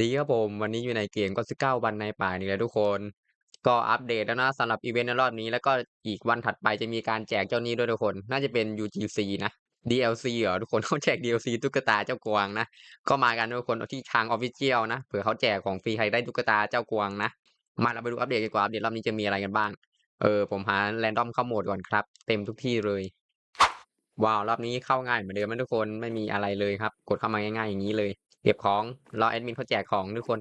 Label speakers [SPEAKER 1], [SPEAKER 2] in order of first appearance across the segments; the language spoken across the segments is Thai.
[SPEAKER 1] ดีครับผม วันนี้อยู่ในเกม99วันในป่าอีกแหล้วทุกคน ก็อัปเดตแล้วนะสำหรับอิเวนต์ในรอบนี้แล้วก็อีกวันถัดไปจะมีการแจกเจ้านี้ด้วยทุกคน น่าจะเป็น UGC นะ DLC เหรอทุกคนเขาแจก DLC ตุ๊กตาเจ้ากวางนะก็มากันทุกคนที่ทาง Official นะเผื่อเขาแจกของฟรีใครได้ตุ๊กตาเจ้ากวางนะ มาเราไปดูอัปเดตกันกว่าอัปเดตรอบนี้จะมีอะไรกันบ้างเออผมหา random เข้าโหมดก่อนครับ เต็มทุกที่เลยว้าวรอบนี้เข้าง่ายเหมือนเดิมนะทุกคนไม่มีอะไรเลยครับ กดเข้ามาง่ายๆอย่างนี้เลย เก็บของรอแอดมินเขาแจกของทุกคน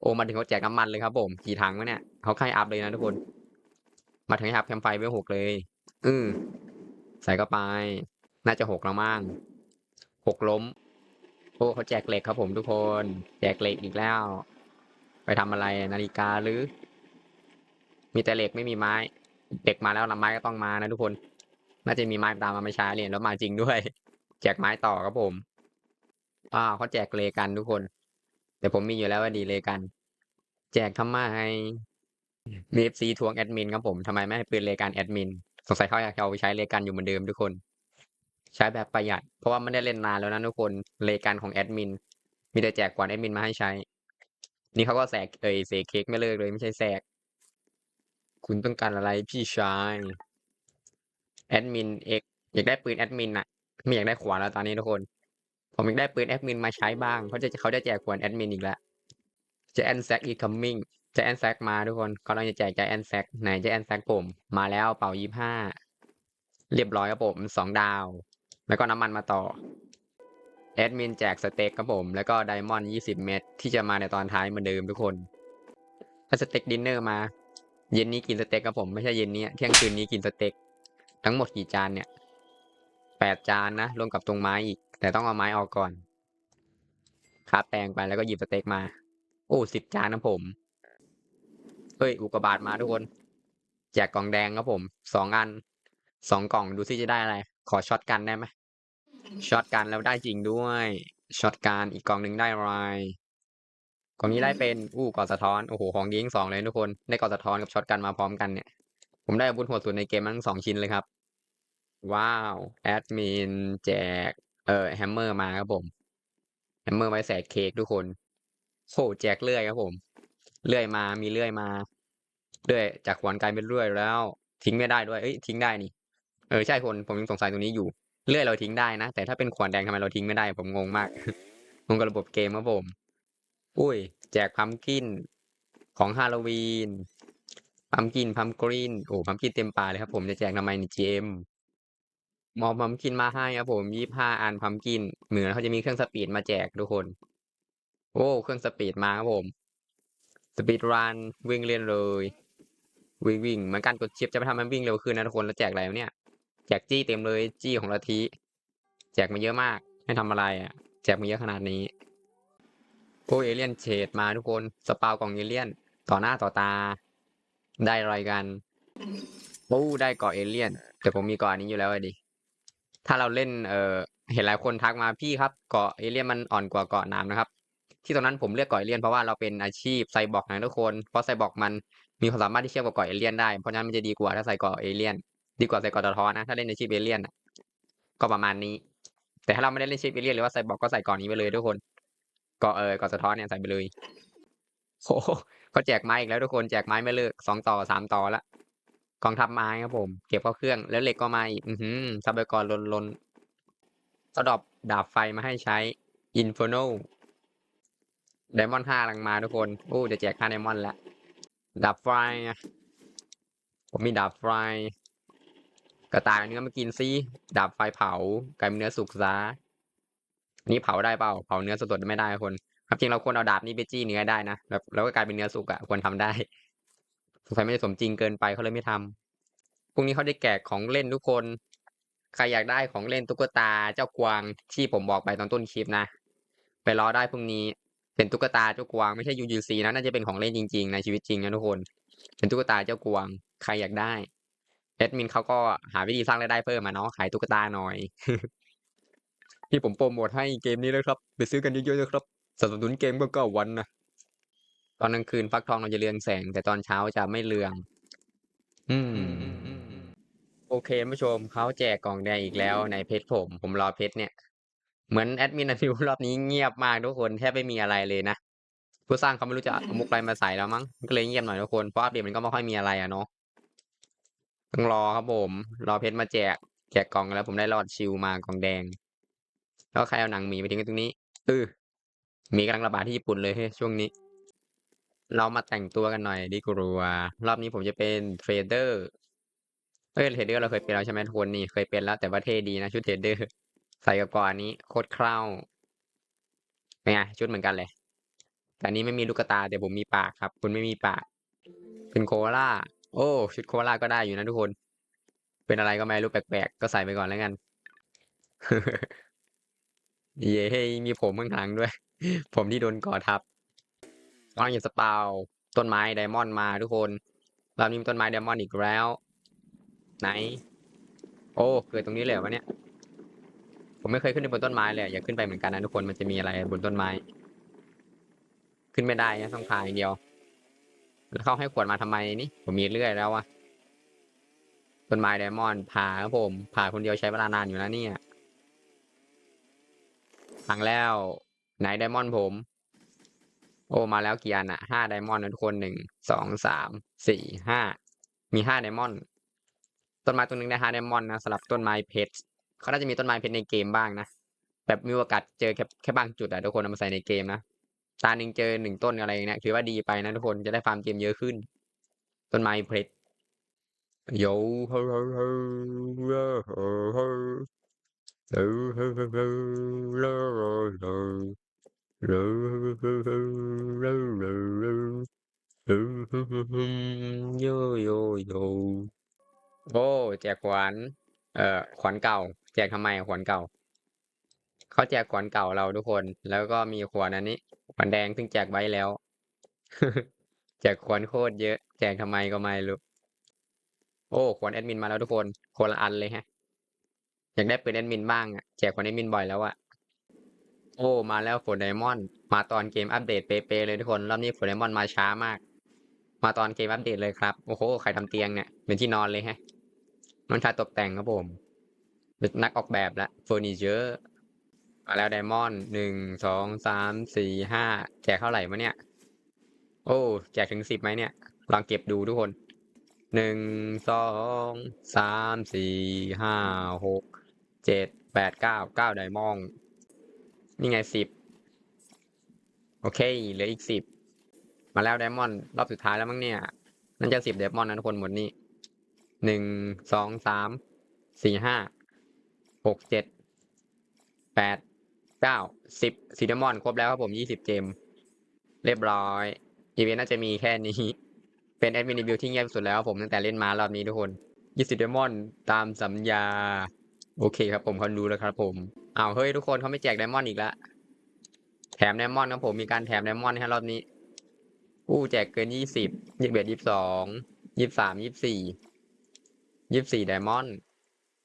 [SPEAKER 1] โอ้มาถึงเขาแจกน้ำมันเลยครับผมกี่ถังวะเนี่ยเขาใครอัพเลยนะทุกคน มาถึงให้อัพแคมไฟไว้หกเลยอือใส่เข้าไป น่าจะหกแล้วมั้งหกล้ม โอ้เขาแจกเหล็กครับผมทุกคน แจกเหล็กอีกแล้ว ไปทำอะไรนาฬิกาหรือ มีแต่เหล็กไม่มีไม้เหล็กมาแล้วนะไม้ก็ต้องมานะทุกคน น่าจะมีไม้ตามมาไม่ช้าเลยแล้วมาจริงด้วย แจกไม้ต่อครับผม อ้าวเขาแจกเลกันทุกคน แต่ผมมีอยู่แล้วว่าดีเลกัน แจกทำไมมีเอฟซีทวงแอดมินครับผมทำไมไม่ให้ปืนเลกันแอดมินสงสัยเขาอยากเอาไปใช้เลกันอยู่เหมือนเดิมทุกคน ใช้แบบประหยัด เพราะว่าไม่ได้เล่นนานแล้วนะทุกคนเลกันของแอดมินมีแต่แจกกว่าแอดมินมาให้ใช้ นี่เขาก็แสกเอยเสกเค้กไม่เลิกเลยไม่ใช่แสกคุณต้องการอะไรพี่ชายแอดมินเอกอยากได้ปืนแอดมินอะไม่อยากได้ขวานแล้วตอนนี้ทุกคน ผมอยากได้ปืนแอดมินมาใช้บ้างเขาจะเขาจะแจกขวานแอดมินอีกแล้วจะแอนแซกอีคัมมิ่งจะแอนแซกมาทุกคนกำลังจะแจกจะแอนแซกไหนจะแอนแซกผม มาแล้วเป่ายี่ห้าเรียบร้อยครับผมสองดาว แล้วก็น้ำมันมาต่อแอดมินแจกสเต็กครับผม แล้วก็ไดมอนด์ยี่สิบเม็ดที่จะมาในตอนท้ายเหมือนเดิมทุกคนถ้าสเต็กดินเนอร์มา เย็นนี้กินสเต็กครับผมไม่ใช่เย็นนี้เที่ยงคืนนี้กินสเต็กทั้งหมดกี่จานเนี่ยแปดจานนะรวมกับตรงไม้อีก แต่ต้องเอาไม้ออกก่อนคาบแปลงไปแล้วก็หยิบสเต็กมา โอ้สิบจานนะผม เฮ้ย อุกกาบาตมาทุกคน แจกกล่องแดงครับผม สองอัน สองกล่องดูซิจะได้อะไร ขอช็อตกันได้ไหมช็อตกันแล้วได้จริงด้วยช็อตกันอีกกล่องหนึ่งได้อะไรกล่องนี้ได้เป็นอู้ก่อสะท้อนโอ้โหของยิงสองเลยทุกคนได้ก่อสะท้อนกับช็อตกันมาพร้อมกันเนี่ย ผมได้อาวุธโหดสุดในเกมทั้งสองชิ้นเลยครับ ว้าวแอดมินแจก เออแฮมเมอร์มาครับผมแฮมเมอร์ไว้แสกเค้กทุกคนโหแจกเลื่อยครับผม เลื่อยมามีเลื่อยมาเลื่อยจากขวานกลายเป็นเลื่อยแล้ว ทิ้งไม่ได้ด้วยเอ้ยทิ้งได้นี่เออใช่คนผมยังสงสัยตรงนี้อยู่เลื่อยเราทิ้งได้นะ แต่ถ้าเป็นขวานแดงทำไมเราทิ้งไม่ได้ ผมงงมากงงกับระบบเกมครับผม อุ้ย แจกพัมกินของฮาโลวีนพัมกินพัมกรีนโอ้พัมกินเต็มป่าเลยครับผมจะแจกทำไมนี่เจม มอบพัมกินมาให้ครับผมยี่ห้าอันพัมกิน เหมือนเขาจะมีเครื่องสปีดมาแจกทุกคน โอ้เครื่องสปีดมาครับผม สปีดรันวิ่งเล่นเลย วิ่งวิ่งเหมือนกันกดชิปจะไปทำให้วิ่งเร็วขึ้นนะทุกคนแล้วแจกอะไรเนี่ย แจกจี้เต็มเลยจี้ของลัทธิแจกมาเยอะมากให้ทำอะไรอะ แจกมาเยอะขนาดนี้โอ้เอเลียนเฉดมาทุกคนสปาวกล่องเอเลียน ต่อหน้าต่อตา ได้อะไรกันโอ้ได้เกาะเอเลียน แต่ผมมีเกาะนนี้อยู่แล้วอะดิ ถ้าเราเล่นเอ่อเห็นหลายคนทักมาพี่ครับเกาะเอเลี่ยนมันอ่อนกว่าเกาะน้ำนะครับ ที่ตอนนั้นผมเลือกเกาะเอเลี่ยนเพราะว่าเราเป็นอาชีพไซบอร์กนะทุกคนเพราะไซบอร์กมันมีความสามารถที่เทียบกับเกาะเอเลี่ยนได้เพราะฉะนั้นมันจะดีกว่าถ้าใส่เกาะเอเลี่ยนดีกว่าใส่เกาะตะทอนะถ้าเล่นอาชีพเอเลี่ยนก็ประมาณนี้ แต่ถ้าเราไม่ได้เล่นอาชีพเอเลี่ยนหรือว่าไซบอร์กก็ใส่เกาะนี้ไปเลยทุกคนเกาะเออเกาะสะท้อนเนี่ยใส่ไปเลยโอ้โหเขาแจกไม้อีกแล้วทุกคนแจกไม้ไม่เลิกสองต่อสามต่อละ กองทัพไม้ครับผม เก็บเข้าเครื่อง แล้วเหล็กก็มาอีก อือหือทรัพยากรลนลนก็ดอปดาบไฟมาให้ใช้อินฟ r โนไดมอนด์ห้าลังมาทุกคนโอ้จะแจกค่าไดมอนด์ละดาบไฟผมมีดาบไฟกระต่ายเนื้อมากินซิดาบไฟเผาไกลายเนื้อสุกซะนี่เผาได้เปล่าเผาเนื้อสดๆไม่ได้คน ครับจริงเราควรเอาดาบนี้ไปจี้เนื้อได้นะแบบแล้วก็กลายเป็นเนื้อสุกอะควรทำได้ สงสัยไม่ได้สมจริงเกินไปเขาเลยไม่ทำพรุ่งนี้เขาได้แจกของเล่นทุกคน ใครอยากได้ของเล่นตุ๊กตาเจ้ากวางที่ผมบอกไปตอนต้นคลิปนะ ไปรอได้พรุ่งนี้ เป็นตุ๊กตาเจ้ากวางไม่ใช่ UGC นะน่าจะเป็นของเล่นจริงๆ ในชีวิตจริงนะทุกคน เป็นตุ๊กตาเจ้ากวาง ใครอยากได้แอดมินเขาก็หาวิธีสร้างรายได้เพิ่มมาเนาะขายตุ๊กตาหน่อยที่ผมโปรโมทให้เกมนี้เลยครับ ไปซื้อกันเยอะๆนะครับสนับสนุนเกมก็เก้าวันนะ ตอนกลางคืนฟักทองเราจะเรืองแสง แต่ตอนเช้าจะไม่เรือง อืม โอเคท่านผู้ชมเขาแจกกล่องแดงอีกแล้วในเพจผม ผมรอเพจเนี่ย เหมือนแอดมินอฟิวรอบนี้เงียบมากทุกคนแทบไม่มีอะไรเลยนะผู้สร้างเขาไม่รู้จะเอามุกอะไรมาใส่แล้วมั้งก็เลยเงียบหน่อยทุกคนเพราะอัปเดตมันก็ไม่ค่อยมีอะไรอะเนาะต้องรอครับผมรอเพชรมาแจก แจกกล่องแล้ว ผมได้รอดชิวมากล่องแดง แล้วใครเอาหนังหมีไปทิ้งตรงนี้ออหมีกำลังระบาดที่ญี่ปุ่นเลยช่วงนี้ เรามาแต่งตัวกันหน่อยดีกรัวรอบนี้ผมจะเป็นเทรดเดอร์เออเทรดเดอร์เราเคยเป็นแล้วใช่ไหมทุกคนนี่เคยเป็นแล้วแต่ว่าเท่ดีนะชุดเทรดเดอร์ใส่กับก่อนนี้โคตรคร่าวเป็นไงชุดเหมือนกันเลยแต่นี้ไม่มีลูกตาแต่ผมมีปากครับ คุณไม่มีปาก เป็นโคล่าโอ้ชุดโคล่าก็ได้อยู่นะทุกคน เป็นอะไรก็ไม่รู้แปลกๆก็ใส่ไปก่อนแล้วกันเย้มีผมข้างหลังด้วย ผมที่โดนก่อทับ ลองหยิบสปาวต้นไม้ไดมอนด์มาทุกคนเรามีต้นไม้ไดมอนด์อีกแล้ว ไหน โอ้เกิดตรงนี้เลยวะเนี่ย ผมไม่เคยขึ้นไปบนต้นไม้เลยอยากขึ้นไปเหมือนกันนะทุกคนมันจะมีอะไรบนต้นไม้ ขึ้นไม่ได้นะต้องพายเดียว แล้วเขาให้ขวดมาทำไมนี่ ผมมีเรื่อยแล้วอะต้นไม้ไดมอนด์ผ่าครับผมผ่าคนเดียวใช้เวลานานอยู่นะเนี่ยพังแล้ว ไหนไดมอนด์ผม โอมาแล้วกี่อันอะห้าไดมอนด์นะทุกคนหนึ่งสองสามสี่ห้ามีห้าไดมอนด์ต้นไม้ตัวหนึ่งได้ห้าไดมอนด์นะสำหรับต้นไม้เพชรเขาน่าจะมีต้นไม้เพชรในเกมบ้างนะแบบมีโอกาสเจอแค่แค่บางจุดอะทุกคนเอามาใส่ในเกมนะตาหนึ่งเจอหนึ่งต้นอะไรเนี่ยถือว่าดีไปนะทุกคนจะได้ฟาร์มเกมเยอะขึ้น ต้นไม้เพชรโย่เโยโยโยโอ้แจกขวานเอ่อขวานเก่า แจกทำไมขวานเก่าเขาแจกขวานเก่าเราทุกคน แล้วก็มีขวานอันนี้ขวานแดงซึ่งแจกไว้แล้ว แจกขวานโคตรเยอะ แจกทำไมก็ไม่รู้โอ้ขวานแอดมินมาแล้วทุกคนคนละอันเลยฮะอยากได้ปืนแอดมินบ้างอะแจกขวานแอดมินบ่อยแล้วอะ โอ้ มาแล้วฝนไดมอนด์มาตอนเกมอัปเดตเป๊ะๆเลยทุกคน รอบนี้ฝนไดมอนด์มาช้ามาก มาตอนเกมอัปเดตเลยครับ โอ้โห ใครทำเตียงเนี่ยเป็นที่นอนเลยฮะน้องชายตกแต่งครับผมเป็นนักออกแบบละเฟอร์นิเจอร์มาแล้วไดมอนด์หนึ่งสองสามสี่ห้าแจกเท่าไหร่มาเนี่ย โอ้แจกถึงสิบไหมเนี่ยลองเก็บดูทุกคนหนึ่งสองสามสี่ห้าหกเจ็ดแปดเก้าเก้าไดมอนด์ นี่ไงสิบโอเคเหลืออีกสิบมาแล้วไดมอนด์รอบสุดท้ายแล้วมั้งเนี่ยนั่นจะสิบไดมอนด์นะทุกคนหมดนี้หนึ่งสองสามสี่ห้าหกเจ็ดแปดเก้าสิบซีไดมอนด์ครบแล้วครับผมยี่สิบเจมเรียบร้อยอีเวนต์น่าจะมีแค่นี้ เป็นแอดมินรีวิวที่เงียบสุดแล้วครับผมตั้งแต่เล่นมารอบนี้ทุกคนยี่สิบเดมอนตามสัญญา โอเคครับผมเขารู้แล้วครับผม อ้าวเฮ้ยทุกคนเขาไม่แจกไดมอนด์อีกแล้วแถมไดมอนด์ครับผมมีการแถมไดมอนด์ให้รอบนี้อู้แจกเกินยี่สิบยี่สิบเอ็ดยี่สิบสองยี่สิบสามยี่สิบสี่ยี่สิบสี่ไดมอนด์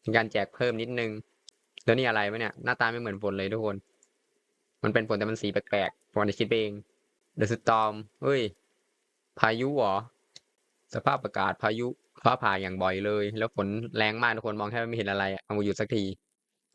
[SPEAKER 1] มีการแจกเพิ่มนิดนึงแล้วนี่อะไรวะเนี่ยหน้าตาไม่เหมือนฝนเลยทุกคน มันเป็นฝนแต่มันสีแปลกๆฝนจะคิดเองเดอะสตอมเฮ้ย พายุเหรอ สภาพอากาศพายุฟ้าผ่าอย่างบ่อยเลย แล้วฝนแรงมากทุกคนมองแทบไม่เห็นอะไรอะเอามาหยุดสักที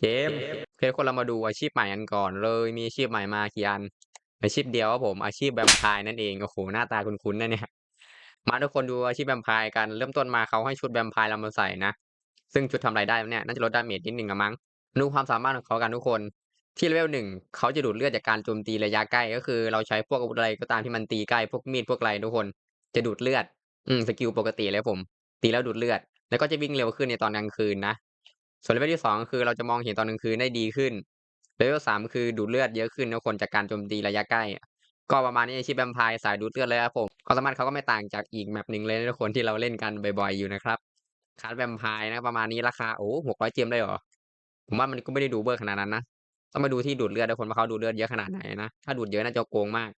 [SPEAKER 1] เกมโอเคคนเรามาดูอาชีพใหม่กันก่อนเลยมีอาชีพใหม่มากี่อันอาชีพเดียวครับผมอาชีพแวมไพร์นั่นเองโอ้โหหน้าตาคุ้นๆนะเนี่ยมาทุกคนดูอาชีพแวมไพร์กันเริ่มต้นมาเขาให้ชุดแวมไพร์เรามาใส่นะซึ่งชุดทำอะไรได้เนี่ยน่าจะลดดาเมจนิดหนึ่งอะมั้งดูความสามารถของเขากันทุกคนที่เลเวลหนึ่งเขาจะดูดเลือดจากการโจมตีระยะใกล้ก็คือ เราใช้พวกอาวุธอะไรก็ตามที่มันตีใกล้พวกมีดพวกอะไรทุกคน จะดูดเลือดอืมสกิลปกติเลยผม ตีแล้วดูดเลือด แล้วก็จะวิ่งเร็วขึ้นในตอนกลางคืนนะ ส่วนเลเวลที่สองคือเราจะมองเห็นตอนกลางคืนได้ดีขึ้นเลเวลสามคือดูดเลือดเยอะขึ้นทุกคนจากการโจมตีระยะใกล้ ก็ประมาณนี้อาชีพแวมไพร์สายดูดเลือดเลยครับผมความสามารถเขาก็ไม่ต่างจากอีกแมปหนึ่งเลยทุกคนที่เราเล่นกันบ่อยๆอยู่นะครับคาร์ดแวมไพร์นะประมาณนี้ราคาโอ้หกร้อยเจมได้หรอผมว่ามันก็ไม่ได้ดูเบอร์ขนาดนั้นนะต้องมาดูที่ดูดเลือดทุกคนว่าเขาดูดเลือดเยอะขนาดไหนนะถ้าดูดเยอะน่าจะโกงมาก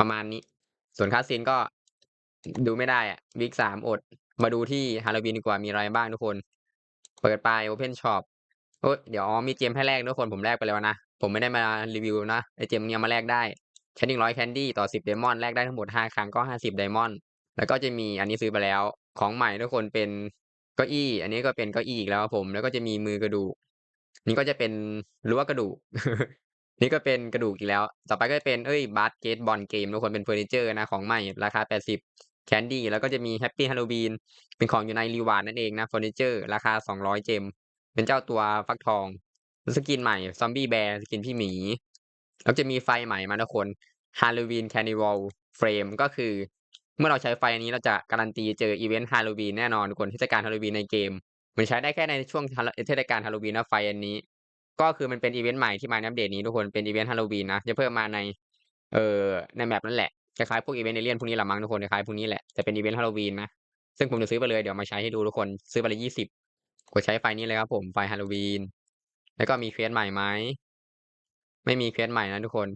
[SPEAKER 1] ประมาณนี้ ส่วนคัสซีนก็ดูไม่ได้อะวีคสามอด มาดูที่ฮาโลวีนดีกว่ามีอะไรบ้างทุกคน เปิดไป Open Shop เอ้ยเดี๋ยวอ๋อมีเกมให้แลกทุกคนผมแลกไปแล้วนะ ผมไม่ได้มารีวิวนะไอเกมเนี้ยมาแลกได้ใช้หนึ่งร้อยแคนดี้ต่อสิบไดมอนด์แลกได้ทั้งหมดห้าครั้งก็ห้าสิบไดมอนด์แล้วก็จะมีอันนี้ซื้อไปแล้วของใหม่ทุกคนเป็นเก้าอี้ อันนี้ก็เป็นเก้าอี้อีกแล้วผมแล้วก็จะมีมือกระดูกนี่ก็จะเป็นรั้วกระดูกนี่ก็เป็นกระดูกอีกแล้ว ต่อไปก็จะเป็นเอ้ยบาสเกตบอลเกมทุกคนเป็นเฟอร์นิเจอร์นะของใหม่ราคาแปดสิบ แคนดี้แล้วก็จะมีแฮปปี้ฮาโลวีนเป็นของอยู่ในรีวาร์ดนั่นเองนะเฟอร์นิเจอร์ราคาสองร้อยเจม เป็นเจ้าตัวฟักทอง สกินใหม่ซอมบี้แบร์สกินพี่หมี แล้วจะมีไฟใหม่มาทุกคนฮาโลวีนแคนิวัลเฟรมก็คือ เมื่อเราใช้ไฟอันนี้เราจะการันตีเจออีเวนต์ฮาโลวีนแน่นอนทุกคนเทศกาลฮาโลวีนในเกม มันใช้ได้แค่ในช่วงเทศกาลฮาโลวีนนะไฟอันนี้ ก็คือมันเป็นอีเวนต์ใหม่ที่มาในอัปเดตนี้ทุกคนเป็นอีเวนต์ฮาโลวีนนะจะเพิ่มมาในเอ่อในแมปนั่นแหละ คล้ายๆพวกอีเวนต์เอเลียนพวกนี้ละมั้งทุกคนคล้ายๆพวกนี้แหละแต่เป็นอีเวนต์ฮาโลวีนนะซึ่งผมจะซื้อไปเลยเดี๋ยวมาใช้ให้ดูทุกคนซื้อไปเลยยี่สิบกดใช้ไฟนี้เลยครับผมไฟฮาโลวีนแล้วก็มีเควสใหม่ไหมไม่มีเควสใหม่นะทุกคน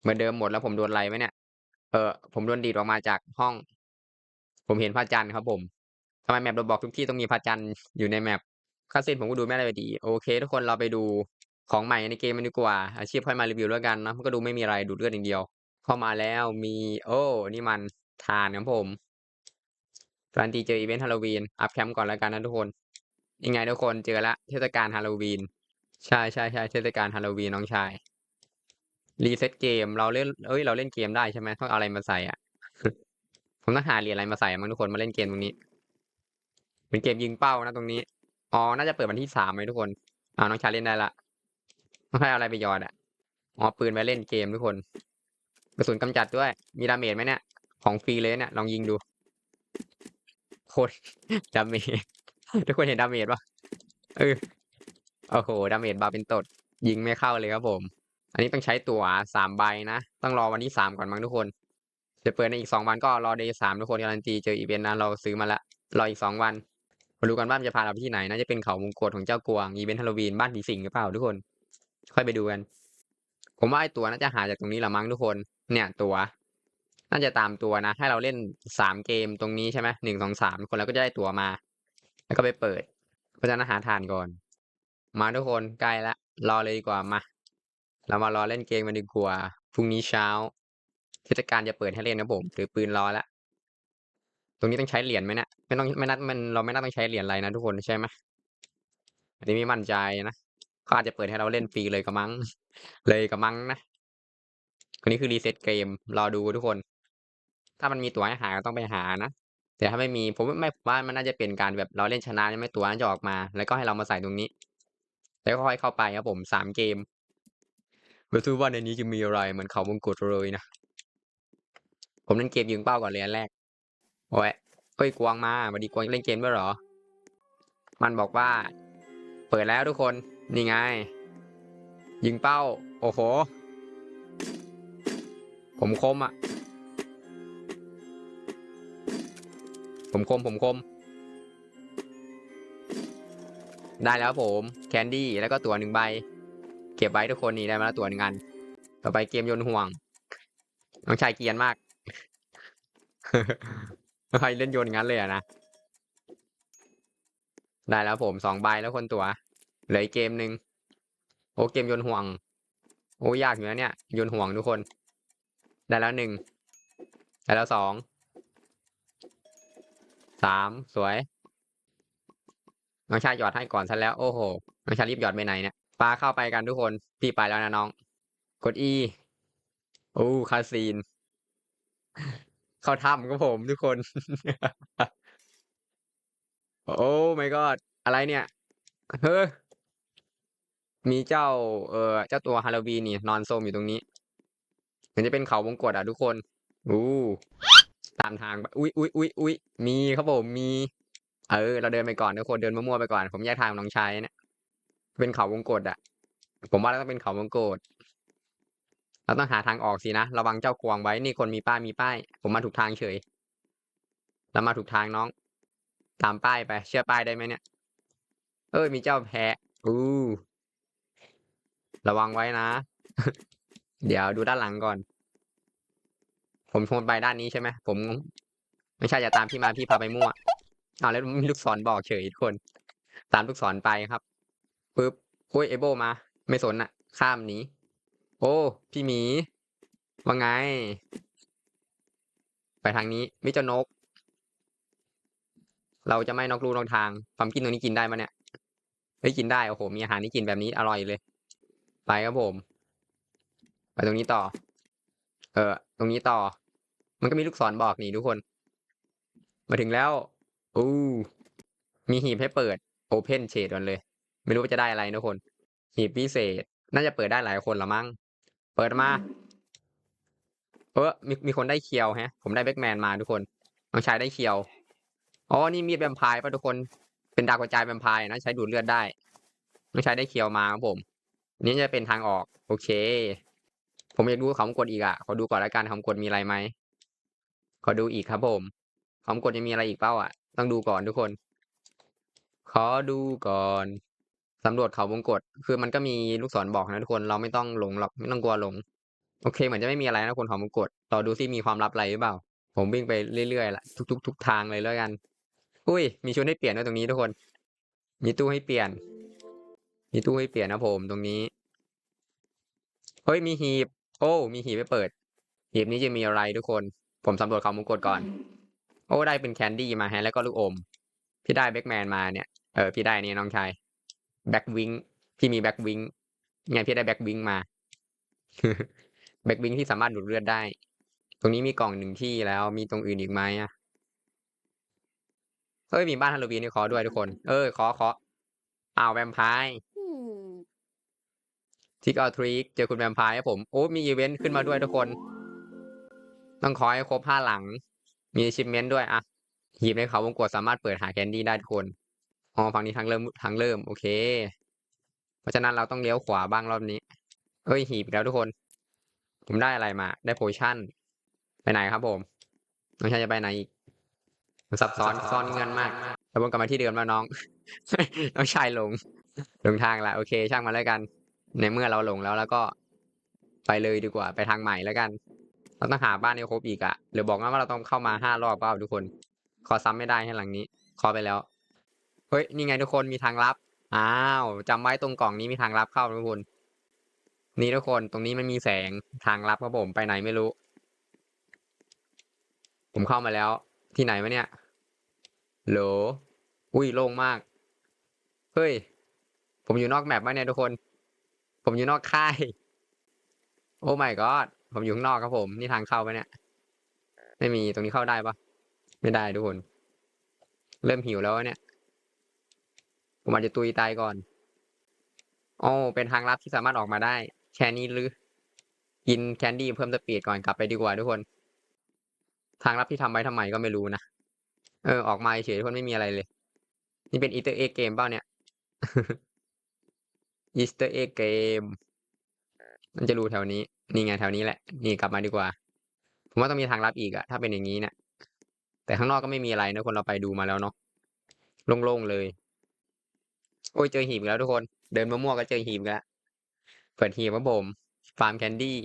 [SPEAKER 1] เหมือนเดิมหมดแล้วผมโดนอะไรไหมเนี่ยเออผมโดนดีดออกมาจากห้อง ผมเห็นพระจันทร์ครับผมทำไมแมปเราบอกทุกที่ต้องมีพระจันทร์อยู่ในแมปคาสินผมก็ดูไม่ได้ไปดี โอเค ทุกคนเราไปดูของใหม่ในเกมมันดีกว่า อาชีพค่อยมารีวิวแล้วกันนะมันก็ดูไม่มีอะไรดูดเลือดอย่างเดียว เข้ามาแล้วมี โอ้ นี่มันทานครับผมการันตีเจออีเวนต์ฮาโลวีน อัพแคมป์ก่อนแล้วกันนะทุกคน ยังไงทุกคนเจอละเทศกาลฮาโลวีน ใช่ใช่ใช่เทศกาลฮาโลวีนน้องชาย รีเซ็ตเกม เราเล่น เอ้ย เราเล่นเกมได้ใช่ไหมต้องเอาอะไรมาใส่อะ ผมต้องหาเหรียญอะไรมาใส่มั้งทุกคนมาเล่นเกมตรงนี้ เป็นเกมยิงเป้านะตรงนี้ อ๋อ น่าจะเปิดวันที่สามไหมทุกคน อ่าน้องชายเล่นได้ละต้องให้เอาอะไรไปยอดอะ อ๋อปืนไว้เล่นเกมทุกคน กระสุนกำจัดด้วย มีดาเมจไหมเนี่ย ของฟรีเลยเนี่ย ลองยิงดู โคตรดาเมจ ทุกคนเห็นดาเมจปะเออ โอ้โห ดาเมจบาเป็นตด ยิงไม่เข้าเลยครับผม อันนี้ต้องใช้ตั๋วสามใบนะ ต้องรอวันที่สามก่อนมั้งทุกคนจะเปิดในอีกสองวันก็รอเดย์สามทุกคนการันตีเจออีเวนต์นะเราซื้อมาละ รออีกสองวันมาดูกันว่ามันจะพาเราไปที่ไหนน่าจะเป็นเขามงกฎของเจ้ากวางอีเวนต์ฮาโลวีนบ้านผีสิงหรือเปล่าทุกคน ค่อยไปดูกัน ผมว่าไอ้ตัวน่าจะหาจากตรงนี้ละมั้งทุกคน เนี่ยตัว น่าจะตามตัวนะ ให้เราเล่นสามเกมตรงนี้ใช่ไหมหนึ่งสองสามคนแล้วก็จะได้ตัวมา แล้วก็ไปเปิดเพราะฉะนั้นหาทานก่อน มาทุกคนใกล้ละรอเลยดีกว่ามา เรามารอเล่นเกมกันดีกว่าพรุ่งนี้เช้าเทศกาลจะเปิดให้เล่นนะผมถือปืนรอละตรงนี้ต้องใช้เหรียญไหมนะไม่ต้องไม่นัดมันเราไม่น่าต้องใช้เหรียญอะไรนะทุกคนใช่ไหมอันนี้ไม่มั่นใจนะเขาอาจจะเปิดให้เราเล่นฟรีเลยกระมัง เลยกระมังนะ คนนี้คือรีเซ็ตเกมรอดูทุกคน ถ้ามันมีตัวให้หาก็ต้องไปหานะ แต่ถ้าไม่มีผมไม่ผมว่ามันน่าจะเป็นการแบบเราเล่นชนะใช่ไหมตัวนั้นจะออกมา แล้วก็ให้เรามาใส่ตรงนี้ แล้วค่อยเข้าไปครับผมสามเกมไม่รู้ว่าในนี้จะมีอะไรเหมือนเขาวงกตเลยนะ ผมเล่นเกมยิงเป้าก่อนเลยอันแรก โอ้ยเฮ้ยกวางมาวันดีกวางเล่นเกมด้วยเหรอ มันบอกว่า เปิดแล้วทุกคน นี่ไง ยิงเป้า โอ้โห ผมคมอะ ผมคมผมคม ได้แล้วผม แคนดี้แล้วก็ตัวหนึ่งใบ เก็บไว้ทุกคนนี่ได้มาแล้วตัวหนึ่งอัน ต่อไปเกมโยนห่วง น้องชายเกียนมากใครเล่นโยนงั้นเลยอะนะ ได้แล้วผมสองใบแล้วคนตัวเหลืออีกเกมหนึ่งโอ้เกมโยนห่วง โอ้ยากอยู่นะเนี่ยโยนห่วงทุกคน ได้แล้วหนึ่งได้แล้วสองสามสวย น้องชายหยอดให้ก่อนซะแล้ว โอ้โห น้องชายรีบหยอดไปไหนเนี่ยปลาเข้าไปกันทุกคนพี่ไปแล้วนะน้อง กด E โอ้คาซีน เข้าถ้ำครับผมทุกคน โอ้ my god อะไรเนี่ยเฮ้มีเจ้า เอ่อ เจ้าตัวฮาโลวีนนี่ นอนโซมอยู่ตรงนี้ มือนจะเป็นเขาวงกตอะทุกคนอู้ตามทางอุ๊ยอุ๊ยอุ๊ยอุ๊ยมีครับผมมี เออ เราเดินไปก่อนทุกคนเดินมั่วๆไปก่อน ผมแยกทางน้องชายเนี่ยเป็นเขาวงกตอะ ผมว่าต้องเป็นเขาวงกตเราต้องหาทางออกสินะระวังเจ้ากวางไว้นี่คนมีป้ายมีป้าย ผมมาถูกทางเฉยเรามาถูกทางน้อง ตามป้ายไป เชื่อป้ายได้ไหมเนี่ย เอ้ยมีเจ้าแพะอู้ระวังไว้นะ เดี๋ยวดูด้านหลังก่อน ผมควรไปด้านนี้ใช่ไหมผม ไม่ใช่จะตามพี่มาพี่พาไปมั่วเอาแล้วมีลูกศรบอกเฉยทุกคน ตามลูกศรไปครับปึ๊บโอ้ยเอโบมา ไม่สนอะข้ามหนีโอ้ พี่หมีว่าไง ไปทางนี้มิจนก เราจะไม่นอกลูนอกทางความกินตรงนี้กินได้มะเนี่ยเฮ้ยกินได้โอ้โหมีอาหารที่กินแบบนี้อร่อยเลย ไปครับผม ไปตรงนี้ต่อ เออ ตรงนี้ต่อ มันก็มีลูกศรบอกนี่ทุกคน มาถึงแล้ว อู้ มีหีบให้เปิด Open เฉดกันเลย ไม่รู้ว่าจะได้อะไรนะทุกคน หีบพิเศษ น่าจะเปิดได้หลายคนละมั้ง เปิดมา เออ มีมีคนได้เคียวฮะ ผมได้แบ็กแมนมาทุกคนน้องชายได้เคียว อ๋อ นี่มีดแวมไพร์ป่ะทุกคน เป็นดาวกระจายแวมไพร์นะใช้ดูดเลือดได้น้องชายได้เคียวมาครับผม นี่จะเป็นทางออก โอเค ผมอยากดูเขากดอีกอะ ขอดูก่อนล้วกันเขากดมีอะไรไหม ขอดูอีกครับผมเขากดยังมีอะไรอีกเปล่าอะ ต้องดูก่อนทุกคน ขอดูก่อนสำรวจเขาวงกฏคือมันก็มีลูกศรบอกนะทุกคน เราไม่ต้องหลงหรอก ไม่ต้องกลัวหลง โอเค เหมือนจะไม่มีอะไรนะคนเขาวงกฏรอดูซิมีความลับอะไรหรือเปล่า ผมวิ่งไปเรื่อยๆละทุกๆทุกทางเลยแล้วกัน อุ้ย มีชุดให้เปลี่ยนด้วยตรงนี้ทุกคน มีตู้ให้เปลี่ยน มีตู้ให้เปลี่ยนนะผมตรงนี้ เฮ้ย มีหีบ โอ้ มีหีบให้เปิด หีบนี้จะมีอะไรทุกคน ผมสำรวจเขาวงกฏก่อน โอ้ได้เป็นแคนดี้มาฮะ แล้วก็ลูกอม พี่ได้แบ็กแมนมาเนี่ย เออ พี่ได้นี่น้องชาย แบ็กวิง พี่มีแบ็กวิงไงพี่ได้แบ็กวิงมา แบ็กวิงที่สามารถดูดเลือดได้ ตรงนี้มีกล่องหนึ่งที่แล้ว มีตรงอื่นอีกไหมอะ เฮ้ย มีบ้านฮาโลวีนให้ขอด้วยทุกคน เออขอขออ้าวแวมไพร์ ทิกเอทริกเจอคุณแวมไพร์ครับผมโอ้มีอีเวนต์ขึ้นมาด้วยทุกคน ต้องขอให้ครบห้าหลัง มีชิมเมนต์ด้วยอะหีบในเขาวงกฏสามารถเปิดหาแคนดี้ได้ทุกคนอ๋อฝั่งนี้ทางเริ่มทางเริ่ม โอเค เพราะฉะนั้นเราต้องเลี้ยวขวาบ้างรอบนี้เอ้ยหีบแล้วทุกคน ผมได้อะไรมา ได้โพชั่น ไปไหนครับผมน้องชายจะไปไหนอีกมันซับซ้อนซ่อนเงินมากแล้ววนกลับมาที่เดิมแล้วน้อง น้องชายหลงหลงทางละโอเค ช่างมันแล้วกัน ในเมื่อเราหลงแล้วแล้วก็ไปเลยดีกว่า ไปทางใหม่แล้วกัน เราต้องหาบ้านให้ครบอีกอะหรือบอกว่าเราต้องเข้ามาห้ารอบเปล่าทุกคน ขอซ้ำไม่ได้ให้หลังนี้ ขอไปแล้ว เฮ้ยนี่ไงทุกคนมีทางลับ อ้าวจำไว้ตรงกล่องนี้มีทางลับเข้าทุกคน นี่ทุกคนตรงนี้มันมีแสงทางลับครับผมไปไหนไม่รู้ ผมเข้ามาแล้ว ที่ไหนวะเนี่ยโหลอุ้ยโล่งมาก เฮ้ย ผมอยู่นอกแมปไหมเนี่ยทุกคน ผมอยู่นอกค่าย โอ้ my god ผมอยู่ข้างนอกครับผม นี่ทางเข้าปะเนี่ย ไม่มีตรงนี้เข้าได้ปะไม่ได้ทุกคน เริ่มหิวแล้วเนี่ย ผมอาจจะตุยตายก่อนโอ้เป็นทางลับที่สามารถออกมาได้ แค่นี้หรือ กินแคนดี้เพิ่มสปีดก่อนกลับไปดีกว่าทุกคน ทางลับที่ทำไว้ทำไมก็ไม่รู้นะ เออ ออกมาเฉยๆทุกคนไม่มีอะไรเลย นี่เป็นอีเตอร์เอเกมเปล่าเนี่ย อีสเตอร์เอ็กเกมมันจะรู้แถวนี้ นี่ไงแถวนี้แหละ นี่กลับมาดีกว่า ผมว่าต้องมีทางลับอีกอะถ้าเป็นอย่างนี้เนี่ยแต่ข้างนอกก็ไม่มีอะไรนะคนเราไปดูมาแล้วเนาะโล่งๆเลย โอ้ยเจอหีบแล้วทุกคน เดินมั่วก็เจอหีบแล้วเปิดหีบครับผมฟาร์มแคนดี้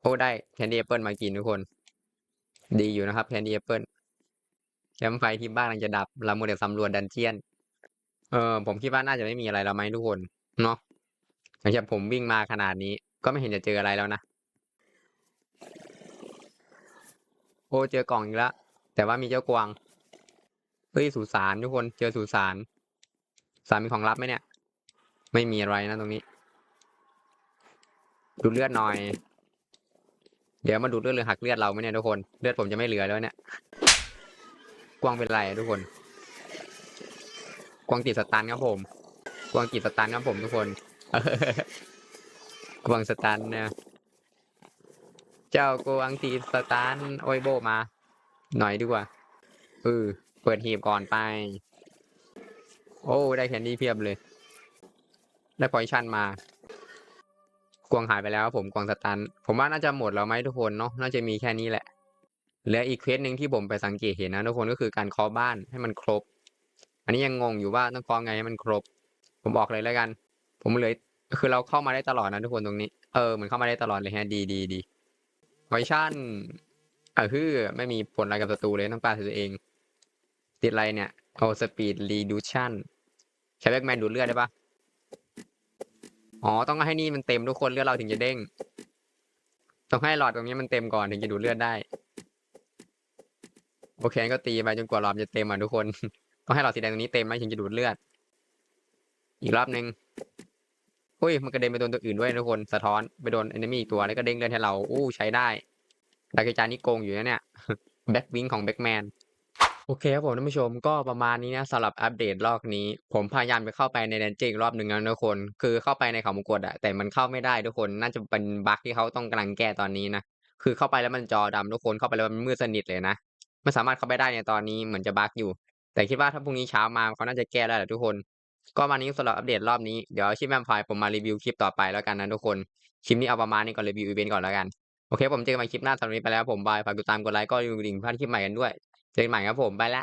[SPEAKER 1] โอ้ได้แคนดี้แอปเปิลมากินทุกคน ดีอยู่นะครับแคนดี้แอปเปิลแคมไฟที่บ้านกำลังจะดับเราโมเดลสำรวจดันเจียน เออผมคิดว่าน่าจะไม่มีอะไรแล้วไหมทุกคน เนาะอย่างเช่นผมวิ่งมาขนาดนี้ ก็ไม่เห็นจะเจออะไรแล้วนะ โอ้เจอกล่องอีกแล้วแต่ว่ามีเจ้ากวางเฮ้ยสุสานทุกคน เจอสุสานสารมีของลับไหมเนี่ย ไม่มีอะไรนะตรงนี้ ดูดเลือดหน่อย เดี๋ยวมาดูดเลือดหรือหักเลือดเราไหมเนี่ยทุกคน เลือดผมจะไม่เหลือแล้วเนี่ย กวางเป็นไรทุกคน กวางติดสตันครับผมกวางติดสตันครับผมทุกคนกวางสตันเนี่ยเจ้ากวางติดสตันโอ้ยโบมา หน่อยดีกว่าเออเปิดหีบก่อนไป โอ้ได้แคนดี้เพียบเลย ได้พอยชั่นมากวางหายไปแล้วครับผมกวางสตัน ผมว่าน่าจะหมดแล้วไหมทุกคนเนาะน่าจะมีแค่นี้แหละเหลืออีกเควสหนึ่งที่ผมไปสังเกตเห็นนะทุกคนก็คือการเคาะบ้านให้มันครบ อันนี้ยังงงอยู่ว่าต้องเคาะไงให้มันครบ ผมบอกเลยแล้วกัน ผมเลยคือเราเข้ามาได้ตลอดนะทุกคนตรงนี้ เออเหมือนเข้ามาได้ตลอดเลยฮะ ดีดีดีไวชั่นเออฮือไม่มีผลอะไรกับศัตรูเลยต้องปาใส่ตัวเอง ติดอะไรเนี่ยเอาสปีดรีดูชั่นใช้แบ็กแมนดูดเลือดได้ปะอ๋อต้องให้นี่มันเต็มทุกคนเลือดเราถึงจะเด้ง ต้องให้หลอดตรงนี้มันเต็มก่อนถึงจะดูดเลือดได้ โอเคก็ตีไปจนกว่าหลอดจะเต็มอะทุกคน ต้องให้หลอดสีแดงตรงนี้เต็มไหมถึงจะดูดเลือด อีกรอบหนึ่งอุ้ยมันกระเด็นไปโดนตัวอื่นด้วยทุกคนสะท้อนไปโดน e อนมีอีกตัวแล้วก็เด้งเลือดให้เราอู้ใช้ได้ดาเกจานี่โกงอยู่นะเนี่ยแบ็กวิงของแบ็กแมนโอเคครับผมท่านผู้ชมก็ประมาณนี้นะสำหรับอัปเดตรอบนี้ ผมพยายามจะเข้าไปในแดนเจอีกรอบหนึ่งแล้วทุกคน คือเข้าไปในเขามงกดอะแต่มันเข้าไม่ได้ทุกคนน่าจะเป็นบั๊กที่เขาต้องกำลังแก้ตอนนี้นะคือเข้าไปแล้วมันจอดำทุกคนเข้าไปแล้วมันมืดสนิทเลยนะไม่สามารถเข้าไปได้ในตอนนี้เหมือนจะบั๊กอยู่ แต่คิดว่าถ้าพรุ่งนี้เช้ามาเขาน่าจะแก้แล้วแหละทุกคน ก็มานี้สำหรับอัปเดตรอบนี้ เดี๋ยวชิปแมมพายผมมารีวิวคลิปต่อไปแล้วกันนะทุกคน คลิปนี้เอาประมาณนี้ก่อนรีวิวอีเวนต์ก่อนแล้วกัน โอเคผมเจอกันใหม่คลิปหน้าสำหรับวันนี้ไปแล้วผมบายฝากติดตามกดไลค์ก็ยูดิ่งพลาดคลิปใหม่กันด้วย เจอกันใหม่ครับผมไปละ